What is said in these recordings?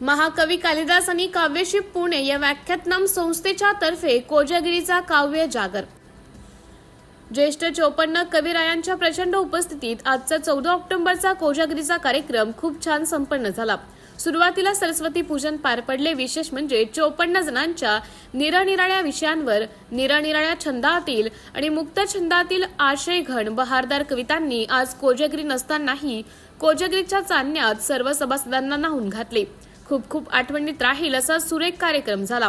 महाकवी कालिदास आणि काव्यशी पुणे या व्याख्यातनाम संस्थेच्या तर्फे कोजागिरीचा काव्य जागर. ज्येष्ठ चोपन्न कविरायांच्या प्रचंड उपस्थितीत आजचा चौदा ऑक्टोबरचा कोजागिरीचा कार्यक्रम खूप छान संपन्न झाला. सुरुवातीला सरस्वती पूजन पार पडले विशेष म्हणजे चोपन्न जणांच्या निरनिराळ्या विषयांवर निरनिराळ्या छंदातील आणि मुक्त छंदातील आशय बहारदार कवितांनी आज कोजागिरी नसतानाही कोजागिरीच्या चांदण्यात सर्व सभासदांना नाहून घातले. खूप खूप आठवणीत राहील असा सुरेख कार्यक्रम झाला.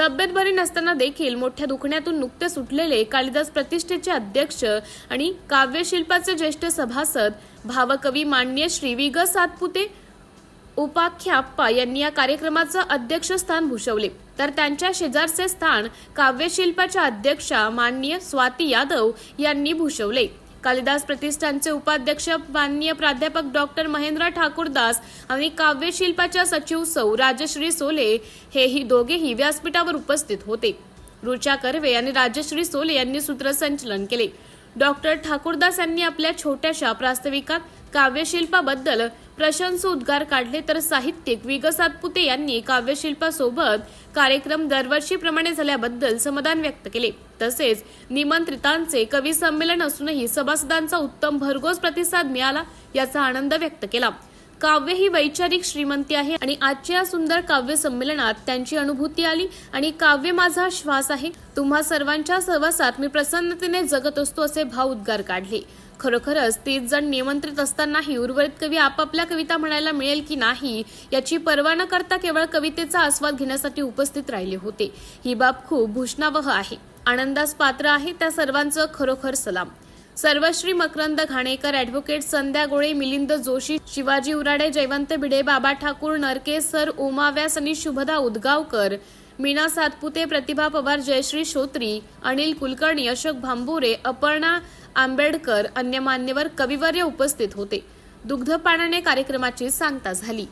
तब्येत बरी नसताना देखील मोठ्या दुखण्यातून नुकते सुटलेले कालिदास प्रतिष्ठेचे अध्यक्ष आणि काव्यशिल्पाचे ज्येष्ठ सभासद भावकवी मान्य श्री वि ग सातपुते उपाख्याप्पा यांनी या कार्यक्रमाचं अध्यक्षस्थान भूषवले. तर त्यांच्या शेजारचे स्थान काव्यशिल्पाच्या अध्यक्षा माननीय स्वाती यादव यांनी भूषवले. कालिदास प्रतिष्ठानचे उपाध्यक्ष माननीय प्राध्यापक डॉक्टर महेंद्र ठाकूरदास आणि काव्यशिल्पाच्या सचिव सौ राजश्री सोले हेही दोघेही व्यासपीठावर उपस्थित होते. रुचा कर्वे आणि राजश्री सोले यांनी सूत्रसंचलन केले. डॉक्टर ठाकूरदास यांनी आपल्या छोट्याशा प्रास्ताविकात काव्यशिल्पाबद्दल प्रशंस उद्गार काढले तर साहित्यिक विग सातपुते यांनी काव्यशिल्पासोबत कार्यक्रम दरवर्षीप्रमाणे झाल्याबद्दल समाधान व्यक्त केले. तसेच निमंत्रितांचे कवी संमेलन असूनही सभासदांचा उत्तम भरघोस प्रतिसाद मिळाला याचा आनंद व्यक्त केला. काव्य ही वैचारिक श्रीमंती आहे आणि आजच्या या सुंदर काव्य संमेलनात त्यांची अनुभूती आली आणि काव्य माझा श्वास आहे. तुम्हा सर्वांच्या सहवासात मी प्रसन्नतेने जगत असतो असे भाव उद्गार काढले. खरोखरच तीस जण निमंत्रित असतानाही उर्वरित कवी आपापल्या कविता म्हणायला मिळेल की नाही याची पर्वा न करता केवळ कवितेचा आस्वाद घेण्यासाठी उपस्थित राहिले होते. ही बाब खूप भूषणावह आहे. आनंदास पात्र आहे त्या सर्वांचं खरोखर सलाम. सर्वश्री मकरंद घाणेकर ॲडव्होकेट संध्या गोळे मिलिंद जोशी शिवाजी उराडे जयवंत भिडे बाबा ठाकूर नरके सर उमा व्यास आणि शुभदा उदगावकर मीना सातपुते प्रतिभा पवार जयश्री श्रोत्री अनिल कुलकर्णी अशोक भांबुरे अपर्णा आंबेडकर अन्य मान्यवर कविवर्य उपस्थित होते. दुग्धपानाने कार्यक्रमाची सांगता झाली.